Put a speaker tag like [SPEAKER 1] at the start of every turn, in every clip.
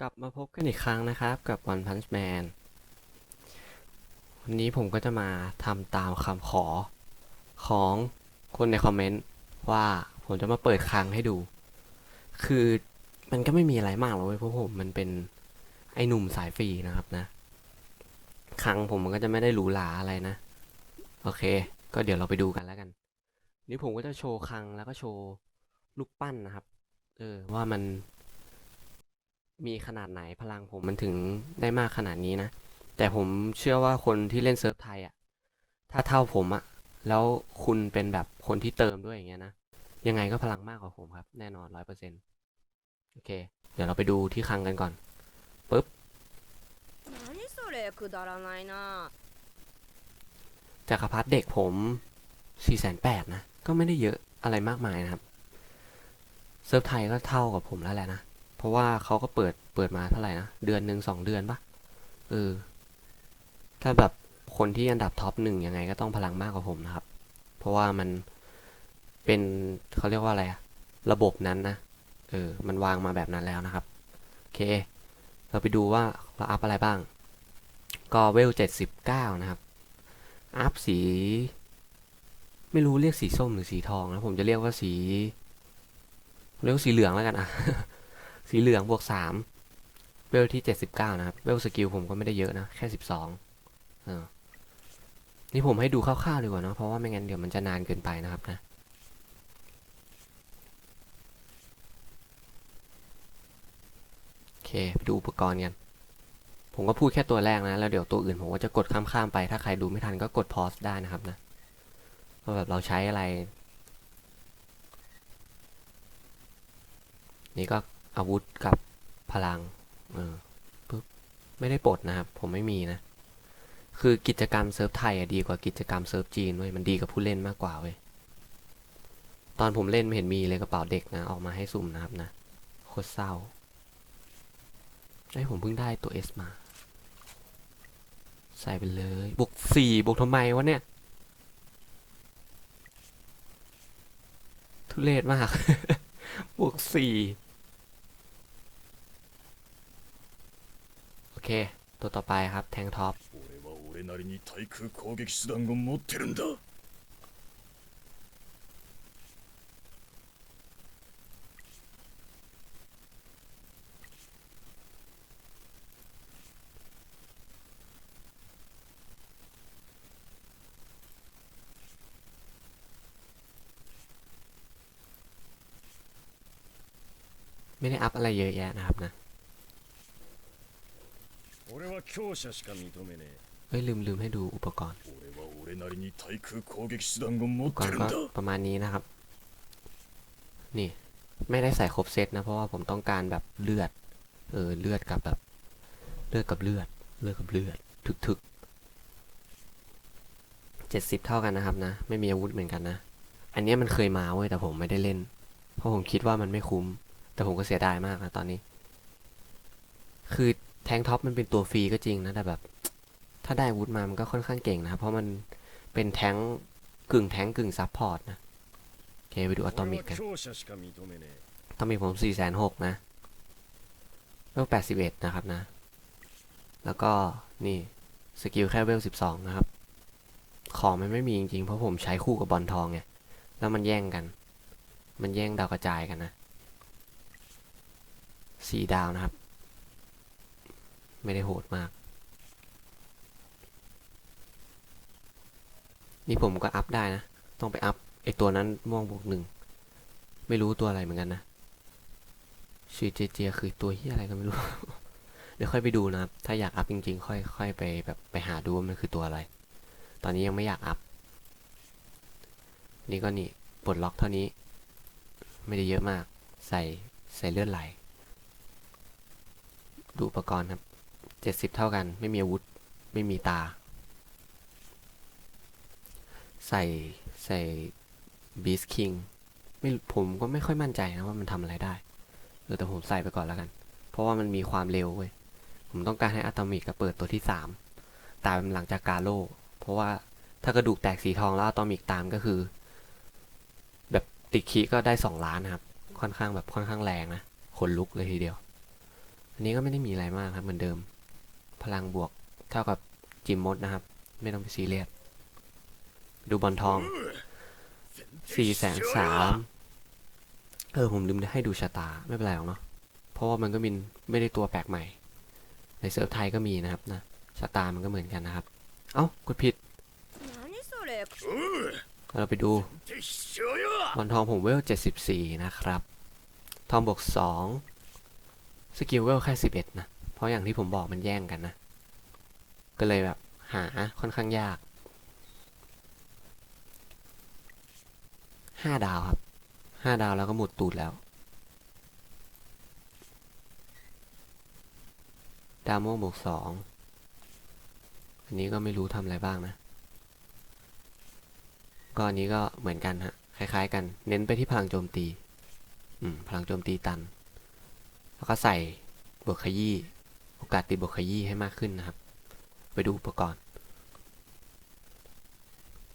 [SPEAKER 1] กลับมาพบกันอีกครั้งนะครับกับ One Punch Man วันนี้ผมก็จะมาทำตามคำขอของคนในคอมเมนต์ว่าผมจะมาเปิดคลังให้ดู คือมันก็ไม่มีอะไรมากหรอกเว้ยเพราะผมมันเป็นไอ้หนุ่มสายฟรีนะครับนะคลังผมมันก็จะไม่ได้หรูหราอะไรนะ โอเค ก็เดี๋ยวเราไปดูกันแล้วกัน นี่ผมก็จะโชว์คลังแล้วก็โชว์ลูกปั้นนะครับ เออว่ามัน มีขนาดไหนพลังผมมันถึงได้มากขนาดนี้นะ แต่ผมเชื่อว่าคนที่เล่นเซิร์ฟไทยอะ ถ้าเท่าผมอะ แล้วคุณเป็นแบบคนที่เติมด้วยอย่างเงี้ยนะ ยังไงก็พลังมากกว่าผมครับ แน่นอนร้อยเปอร์เซ็นต์โอเค เดี๋ยวเราไปดูที่คังกันก่อนปุ๊บจักรพรรดิเด็กผม4 8 0 0นะ ก็ไม่ได้เยอะอะไรมากมายนะครับ เซิร์ฟไทยก็เท่ากับผมแล้วแหละนะ ราะว่าเขาก็เปิดเปิดมาเท่าไหร่นะ เดือนหนึ่งสองเดือนปะเออ ถ้าแบบคนที่อันดับท็อปหนึ่งยังไงก็ต้องพลังมากกว่าผมนะครับ เพราะว่ามันเป็นเขาเรียกว่าอะไรอะระบบนั้นนะ เออ มันวางมาแบบนั้นแล้วนะครับ โอเค เราไปดูว่าเราอัพอะไรบ้าง ก็เวลเจ็ดสิบเก้านะครับ อัพสี ไม่รู้เรียกสีส้มหรือสีทองนะ ผมจะเรียกว่าสี เรียกสีเหลืองแล้วกันอะ สีเหลืองบวกสามเวลที่เจ็ดสิบเก้านะครับ เวลสกิลผมก็ไม่ได้เยอะนะ แค่สิบสองเออนี่ผมให้ดูคร่าวๆดีกว่าเนะเพราะว่าไม่งั้นเดี๋ยวมันจะนานเกินไปนะครับนะโอเคไปดูอุปกรณ์กัน ผมก็พูดแค่ตัวแรกนะ แล้วเดี๋ยวตัวอื่นผมก็จะกดข้ามๆไป ถ้าใครดูไม่ทันก็กดพอสได้นะครับนะว่าแบบเราใช้อะไร นี่ก็ อาวุธกับพลัง เออปึ๊บไม่ได้ปลดนะครับ ผมไม่มีนะ คือกิจกรรมเซิร์ฟไทยอะดีกว่ากิจกรรมเซิร์ฟจีนเว้ย มันดีกับผู้เล่นมากกว่าเว้ย ตอนผมเล่นไม่เห็นมีเลยกระเป๋าเด็กนะ ออกมาให้สุ่มนะครับนะ โคตรเศร้าไอ้ผมเพิ่งได้ตัว S มา ใส่ไปเลย บวกสี่บวกทำไมวะเนี่ย ทุเรศมาก บวกสี่โอ ค ตัวต่อไปครับแทงท็อปไม่ได้อัพอะไรเยอะแยะนะครับนะ
[SPEAKER 2] 強者しか認めね
[SPEAKER 1] เฮ้ย ลืมลืมให้ดูอุปกรณ์
[SPEAKER 2] え俺は俺なりに対空攻撃手段を持
[SPEAKER 1] อุ
[SPEAKER 2] っ
[SPEAKER 1] ปก
[SPEAKER 2] て
[SPEAKER 1] รณ์
[SPEAKER 2] るん
[SPEAKER 1] ก็
[SPEAKER 2] だ
[SPEAKER 1] ประมาณนี้นะครับ นี่ ไม่ได้ใส่ครบเซตนะ เพราะว่าผมต้องการแบบเลือด เออ เลือดกับแบบ เลือดกับเลือด เลือดกับเลือด ถึกถึกเจ็ดสิบเท่ากันนะครับนะ ไม่มีอาวุธเหมือนกันนะ อันเนี้ยมันเคยมาเว้ยแต่ผมไม่ได้เล่น เพราะผมคิดว่ามันไม่คุ้ม แต่ผมก็เสียดายมากนะตอนนี้ คือ แทงท็อปมันเป็นตัวฟรีก็จริงนะ แต่แบบ ถ้าได้วุฒมามันก็ค่อนข้างเก่งนะเพราะมันเป็นแทงกึ่งแทงกึ่งซับพอร์ตนะโอเคไปดูอะตอมิกกันตอมิกผม4ี่แสนหกนะเวลแปดสิบเอ็ดนะครับนะ แล้วก็นี่สกิลแค่เวลสิบสองนะครับ ของมันไม่มีจริงๆ เพราะผมใช้คู่กับบอลทองไง แล้วมันแย่งกัน มันแย่งดาวกระจายกันนะสี่ดาวนะครับ ไม่ได้โหดมาก นี่ผมก็อัพได้นะ ต้องไปอัพไอตัวนั้นม่วงบวกหนึ่ง ไม่รู้ตัวอะไรเหมือนกันนะ ชื่อเจเจคือตัวที่อะไรก็ไม่รู้ เดี๋ยวค่อยไปดูนะครับ ถ้าอยากอัพจริง ๆ ค่อยค่อยไปแบบไปหาดูว่ามันคือตัวอะไร ตอนนี้ยังไม่อยากอัพ นี่ก็นี่ปลดล็อกเท่านี้ ไม่ได้เยอะมาก ใส่ใส่เลือดไหลดูอุปกรณ์ครับ เจ็ดสิบเท่ากัน ไม่มีอาวุธ ไม่มีตา ใส่ใส่บีสคิงไม่ผมก็ไม่ค่อยมั่นใจนะว่ามันทำอะไรได้เออแต่ผมใส่ไปก่อนแล้วกัน เพราะว่ามันมีความเร็วเว้ย ผมต้องการให้อะตอมิกเปิดตัวที่สามตามหลังจากกาโล เพราะว่าถ้ากระดูกแตกสีทองแล้วอะตอมิกตามก็คือ แบบติดคีก็ได้สองล้านครับ ค่อนข้างแบบค่อนข้างแรงนะขนลุกเลยทีเดียว อันนี้ก็ไม่ได้มีอะไรมากครับเหมือนเดิม พลังบวกเท่ากับจิมมดนะครับ ไม่ต้องไปซีเรียสดูบอลทองสี่แสนสามเออ ผมลืมให้ดูชะตา ไม่เป็นไรหรอกเนาะเพราะว่ามันก็มินไม่ได้ตัวแปลกใหม่ ในเซิร์ฟไทยก็มีนะครับนะชะตามันก็เหมือนกันนะครับ เอ้ากดผิด เราไปดูบอลทองผมเวลเจ็ดสิบี่นะครับ ทองบวกสองสกิลเวลแค่สิบเอ็ดนะ เพราะอย่างที่ผมบอกมันแย่งกันนะ ก็เลยแบบหาค่อนข้างยากห้าดาวครับห้าดาวแล้วก็หมดตูดแล้ว ดาวม่วงบวกสองอันนี้ก็ไม่รู้ทำอะไรบ้างนะ ก็อันนี้ก็เหมือนกันฮะ คล้ายๆกัน เน้นไปที่พลังโจมตี อืม พลังโจมตีตัน แล้วก็ใส่บวกขยี้ โอกาสติดบวกขยี้ให้มากขึ้นนะครับ ไปดูอุปกรณ์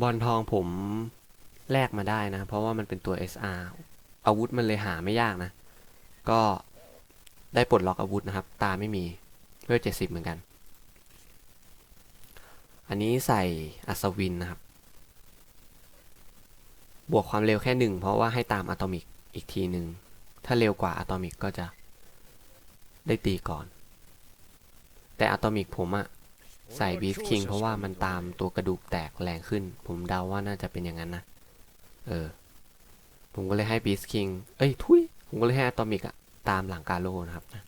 [SPEAKER 1] บอลทองผมแลกมาได้นะ เพราะว่ามันเป็นตัว SR อาวุธมันเลยหาไม่ยากนะ ก็ได้ปลดล็อกอาวุธนะครับ ตาไม่มีเวลเจ็ดสิบเหมือนกัน อันนี้ใส่อัศวินนะครับ บวกความเร็วแค่หนึ่งเพราะว่าให้ตามอะตอมิกอีกทีหนึ่ง ถ้าเร็วกว่าอะตอมิกก็จะได้ตีก่อน แต่อะตอมิกผมอะใส่บีสคิงเพราะว่ามันตามตัวกระดูกแตกแรงขึ้น ผมเดาว่าน่าจะเป็นอย่างนั้นนะ เออ ผมก็เลยให้บีสคิง เอ้ย ทุย ผมก็เลยให้อะตอมิกอะตามหลังกาโลนะครับ
[SPEAKER 2] นะ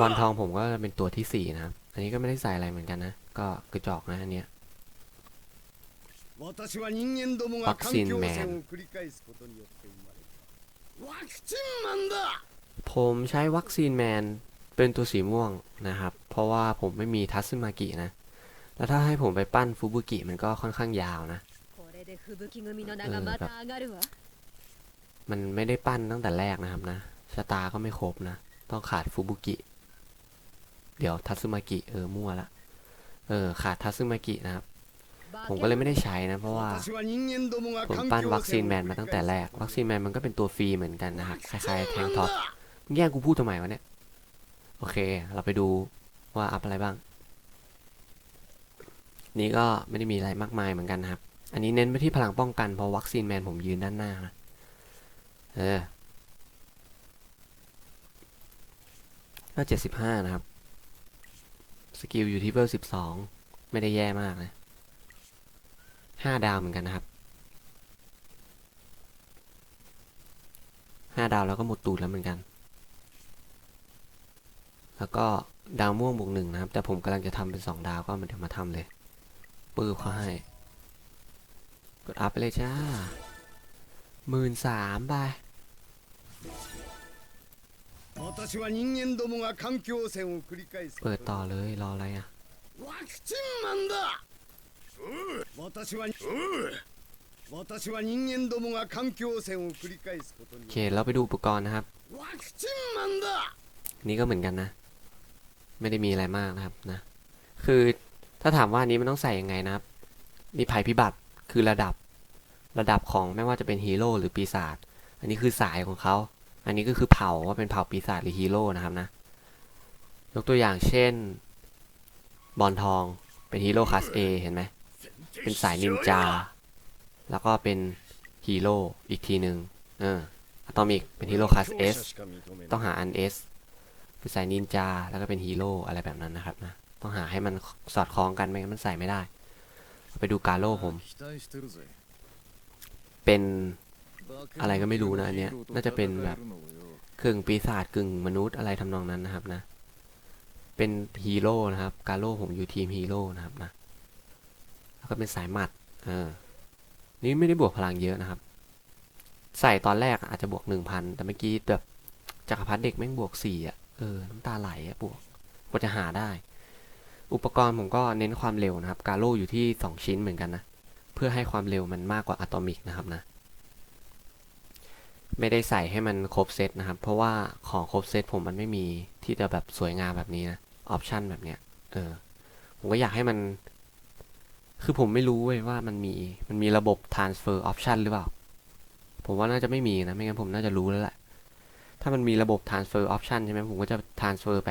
[SPEAKER 1] บอลทองผมก็จะเป็นตัวที่สี่นะครับ อันนี้ก็ไม่ได้ใส่อะไรเหมือนกันนะ ก็กระจอกนะอันเนี้ย
[SPEAKER 3] วัคซีนแมน
[SPEAKER 1] ผมใช้วัคซีนแมน เป็นตัวสีม่วงนะครับ เพราะว่าผมไม่มีทัสมากินะ แล้วถ้าให้ผมไปปั้นฟูบุกิมันก็ค่อนข้างยาวนะ
[SPEAKER 4] แบบ
[SPEAKER 1] มันไม่ได้ปั้นตั้งแต่แรกนะครับนะชะตาก็ไม่ครบนะ ต้องขาดฟูบุกิ เดี๋ยวทัสมากิเออมั่วละ เออขาดทัสมากินะครับ ผมก็เลยไม่ได้ใช้นะ เพราะว่าผมปั้นวัคซีนแมนมาตั้งแต่แรก วัคซีนแมนมันก็เป็นตัวฟรีเหมือนกันนะครับคล้ายๆแทงท็อปแย่งกูพูดทำไมวะเนี่ย โอเค เราไปดูว่าอัพอะไรบ้าง นี่ก็ไม่ได้มีอะไรมากมายเหมือนกันนะครับ อันนี้เน้นไปที่พลังป้องกันเพราะวัคซีนแมนผมยืนด้านหน้านะเออก็เจ็ดสิบห้านะครับ สกิลอยู่ที่เวลสิบสองไม่ได้แย่มากนะห้าดาวเหมือนกันนะครับห้าดาวแล้วก็หมดตูดแล้วเหมือนกัน แล้วก็ดาวม่วงบวกหนึ่งนะครับ แต่ผมกำลังจะทำเป็นสองดาวก็มันเดี๋ยวมาทำเลย ปื้อเขาให้ กดอัพไปเลยจ้าหมื่นสามไปเปิดต่อเลยรออะไรอะโอเคเราไปดูอุปกรณ์นะครับ นี่ก็เหมือนกันนะ ไม่ได้มีอะไรมากนะครับนะคือถ้าถามว่าอันนี้มันต้องใส่ยังไงนะครับนี่ภัยพิบัติคือระดับระดับของไม่ว่าจะเป็นฮีโร่หรือปีศาจอันนี้คือสายของเขา อันนี้ก็คือเผ่าว่าเป็นเผ่าปีศาจหรือฮีโร่นะครับนะยกตัวอย่างเช่น บอลทองเป็นฮีโร่คลาส A เห็นไหมเป็นสายนินจา แล้วก็เป็นฮีโร่อีกทีหนึ่งเอออะตอมิกเป็นฮีโร่คลาส S ต้องหาอัน S เป็นส่นินจาแล้วก็เป็นฮีโร่อะไรแบบนั้นนะครับนะต้องหาให้มันสอดคล้องกันไม่งั้นมันใส่ไม่ได้ ไปดูกาโร่ผม เป็นอะไรก็ไม่รู้นะอันเนี้ยน่าจะเป็นแบบกึ่งปีศาจกึ่งมนุษย์อะไรทำนองนั้นนะครับนะ เป็นฮีโร่นะครับ กาโร่ผมอยู่ทีมฮีโร่นะครับนะ แล้วก็เป็นสายหมัดเออนี่ไม่ได้บวกพลังเยอะนะครับ ใส่ตอนแรกอาจจะบวกหนึ่งพันแต่เมื่อกี้แบบจักรพรรดิเด็กแม่งบวกสี่อะ เออน้ำตาไหลอะบวกกว่าจะหาได้ อุปกรณ์ผมก็เน้นความเร็วนะครับ กาโร่อยู่ที่สองชิ้นเหมือนกันนะ เพื่อให้ความเร็วมันมากกว่าอะตอมิกนะครับนะ ไม่ได้ใส่ให้มันครบเซตนะครับ เพราะว่าของครบเซตผมมันไม่มีที่จะแบบสวยงามแบบนี้นะออปชันแบบเนี้ย เออ ผมก็อยากให้มัน คือผมไม่รู้เว้ยว่ามันมี มันมีระบบ transfer option หรือเปล่า ผมว่าน่าจะไม่มีนะ ไม่งั้นผมน่าจะรู้แล้วแหละ ถ้ามันมีระบบ transfer option ใช่ไหมผมก็จะ transfer ไป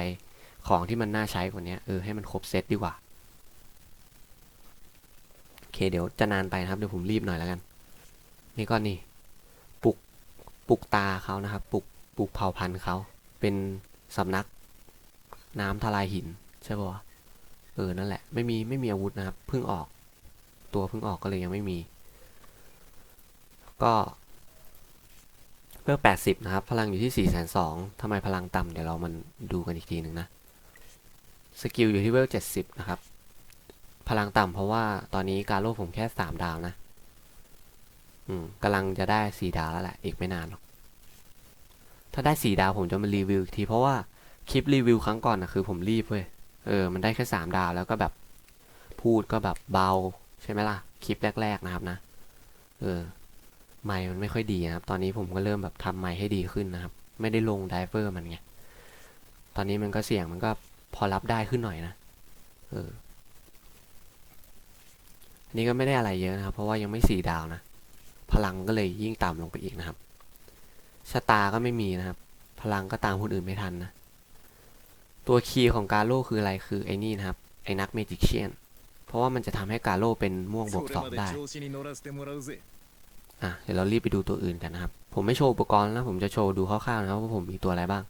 [SPEAKER 1] ของที่มันน่าใช้กว่านี้เออให้มันครบเซตดีกว่า โอเคเดี๋ยวจะนานไปนะครับ เดี๋ยวผมรีบหน่อยแล้วกัน นี่ก็นี่ปลุกปลุกตาเขานะครับปลุกปลุกเผ่าพันธุ์เขา เป็นสำนัก น้ำทลายหิน ใช่ปะเออ นั่นแหละ ไม่มี ไม่มีอาวุธนะครับ เพิ่งออก ตัวเพิ่งออกก็เลยยังไม่มี ก็ เพื่อ80 นะครับ พลังอยู่ที่ 4 2 0 0 0ทำไมพลังต่ำเดี๋ยวเรามันดูกันอีกทีหนึ่งนะ สกิลอยู่ที่เวล 70 นะครับ พลังต่ำเพราะว่าตอนนี้การโลกผมแค่ 3 ดาวนะ อืมกำลังจะได้ 4 ดาวแล้วแหละ อีกไม่นานหรอก ถ้าได้ 4 ดาวผมจะมารีวิวอีกที เพราะว่าคลิปรีวิวครั้งก่อนนะคือผมรีบเว้ย เออ มันได้แค่ 3 ดาวแล้วก็แบบพูดก็แบบเบา ใช่ไหมล่ะ คลิปแรก ๆ นะครับนะ เออ ไม้มันไม่ค่อยดีนะครับ ตอนนี้ผมก็เริ่มแบบทำไม้ให้ดีขึ้นนะครับ ไม่ได้ลงไดเวอร์มันไง ตอนนี้มันก็เสี่ยงมันก็พอรับได้ขึ้นหน่อยนะ เอออันนี้ก็ไม่ได้อะไรเยอะนะครับ เพราะว่ายังไม่สี่ดาวนะ พลังก็เลยยิ่งต่ำลงไปอีกนะครับ ชะตาก็ไม่มีนะครับ พลังก็ตามคนอื่นไม่ทันนะ ตัวคีย์ของกาโลคืออะไร คือไอ้นี่นะครับ ไอ้นักเมจิเชียน เพราะว่ามันจะทำให้กาโลเป็นม่วงบวกสองได้ อ่ะเดี๋ยวเรารีบไปดูตัวอื่นกันนะครับ ผมไม่โชว์อุปกรณ์แล้วนะผมจะโชว์ดูคร่าวๆนะครับว่าผมมีตัวอะไรบ้าง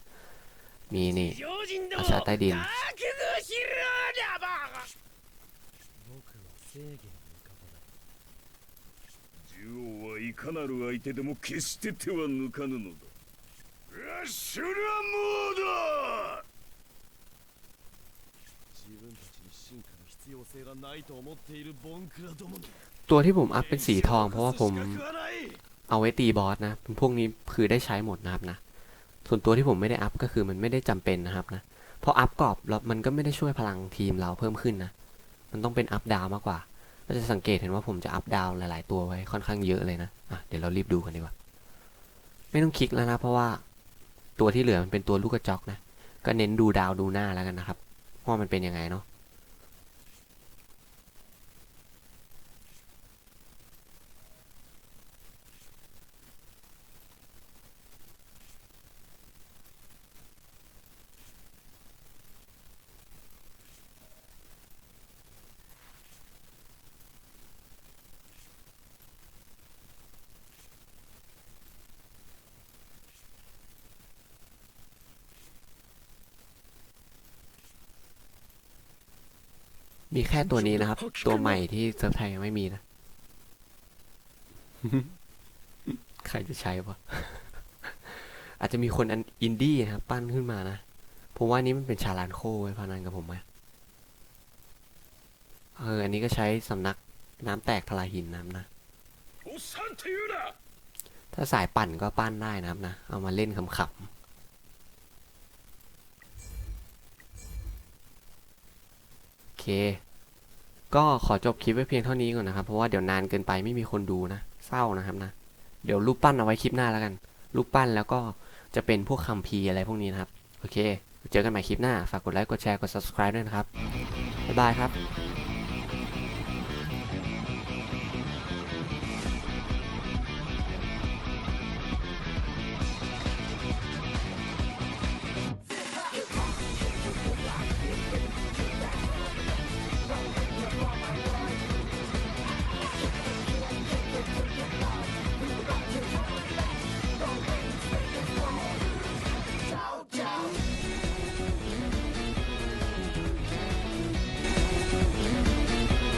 [SPEAKER 1] มีนี่ อาชาใต้ดิน
[SPEAKER 2] 獣王はいかなる相手でも決して手は抜かぬのだラッシュラモード
[SPEAKER 5] 自分たちに進化の必要性がないと思っているボンクラどもの
[SPEAKER 1] ตัวที่ผมอัพเป็นสีทอง เพราะว่าผม
[SPEAKER 5] 資格はない
[SPEAKER 1] เอาไว้ตีบอสนะพวกนี้คือได้ใช้หมดนะครับนะ ส่วนตัวที่ผมไม่ได้อัพก็คือมันไม่ได้จำเป็นนะครับนะเพราะอัพกรอบแล้วมันก็ไม่ได้ช่วยพลังทีมเราเพิ่มขึ้นนะ มันต้องเป็นอัพดาวมากกว่า ก็จะสังเกตเห็นว่าผมจะอัพดาวหลาย ๆ ตัวไว้ค่อนข้างเยอะเลยนะอะเดี๋ยวเรารีบดูกันดีกว่า ไม่ต้องคลิกแล้วนะ เพราะว่าตัวที่เหลือมันเป็นตัวลูกกระจอกนะ ก็เน้นดูดาวดูหน้าแล้วกันนะครับว่ามันเป็นยังไงเนาะ มีแค่ตัวนี้นะครับ ตัวใหม่ที่เซิร์ฟไทยยังไม่มีนะ ใครจะใช้วะอาจจะมีคนอันอินดี้นะครับ ปั้นขึ้นมานะผมว่านี้มันเป็นชาลานโคไว้พนันกับผมไหมเออ อันนี้ก็ใช้สำนักน้ำแตกทลายหินน้ำนะ ถ้าสายปั่นก็ปั้นได้นะครับนะ เอามาเล่นขำๆ เคก็ขอจบคลิปไว้เพียงเท่านี้ก่อนนะครับ เพราะว่าเดี๋ยวนานเกินไปไม่มีคนดูนะ เศร้านะครับนะ เดี๋ยวรูปปั้นเอาไว้คลิปหน้าแล้วกัน รูปปั้นแล้วก็จะเป็นพวกคำพีอะไรพวกนี้นะครับ โอเค เจอกันใหม่คลิปหน้า ฝากกดไลค์ กดแชร์ กด subscribe ด้วยนะครับ บ๊ายบายครับ